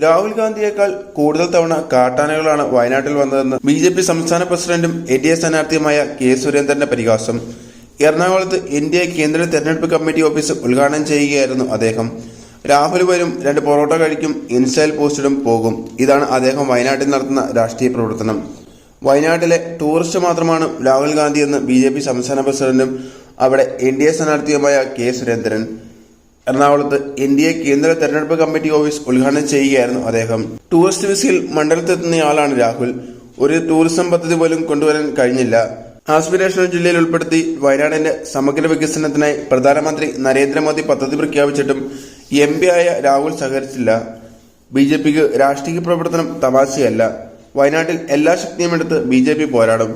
രാഹുൽ ഗാന്ധിയേക്കാൾ കൂടുതൽ തവണ കാട്ടാനകളാണ് വയനാട്ടിൽ വന്നതെന്ന് ബി ജെ പി സംസ്ഥാന പ്രസിഡന്റും എൻ ഡി എ സ്ഥാനാർത്ഥിയുമായ കെ സുരേന്ദ്രന്റെ പരിഹാസം. എറണാകുളത്ത് എൻ ഡി എ കേന്ദ്ര തെരഞ്ഞെടുപ്പ് കമ്മിറ്റി ഓഫീസ് ഉദ്ഘാടനം ചെയ്യുകയായിരുന്നു അദ്ദേഹം. രാഹുൽ വരും രണ്ട് പൊറോട്ട കഴിക്കും ഇൻസ്റ്റയിൽ പോസ്റ്റിടും പോകും. ഇതാണ് അദ്ദേഹം വയനാട്ടിൽ നടത്തുന്ന രാഷ്ട്രീയ പ്രവർത്തനം. വയനാട്ടിലെ ടൂറിസ്റ്റ് മാത്രമാണ് രാഹുൽ ഗാന്ധി എന്ന് ബി ജെ പി സംസ്ഥാന പ്രസിഡന്റും അവിടെ എൻ ഡി എ സ്ഥാനാർത്ഥിയുമായ കെ സുരേന്ദ്രൻ. എറണാകുളത്ത് എൻ ഡി എ കേന്ദ്ര തെരഞ്ഞെടുപ്പ് കമ്മിറ്റി ഓഫീസ് ഉദ്ഘാടനം ചെയ്യുകയായിരുന്നു അദ്ദേഹം. ടൂറിസ്റ്റ് വിസയിൽ മണ്ഡലത്തെത്തുന്നയാളാണ് രാഹുൽ. ഒരു ടൂറിസം പദ്ധതി പോലും കൊണ്ടുവരാൻ കഴിഞ്ഞില്ല. ആസ്പിരേഷണൽ ജില്ലയിൽ ഉൾപ്പെടുത്തി വയനാടിന്റെ സമഗ്ര വികസനത്തിനായി പ്രധാനമന്ത്രി നരേന്ദ്രമോദി പദ്ധതി പ്രഖ്യാപിച്ചിട്ടും എം പി ആയ രാഹുൽ സഹകരിച്ചില്ല. ബി ജെ പിക്ക് രാഷ്ട്രീയ പ്രവർത്തനം തമാശയല്ല. വയനാട്ടിൽ എല്ലാ ശക്തിയും എടുത്ത് ബി ജെ പി പോരാടും.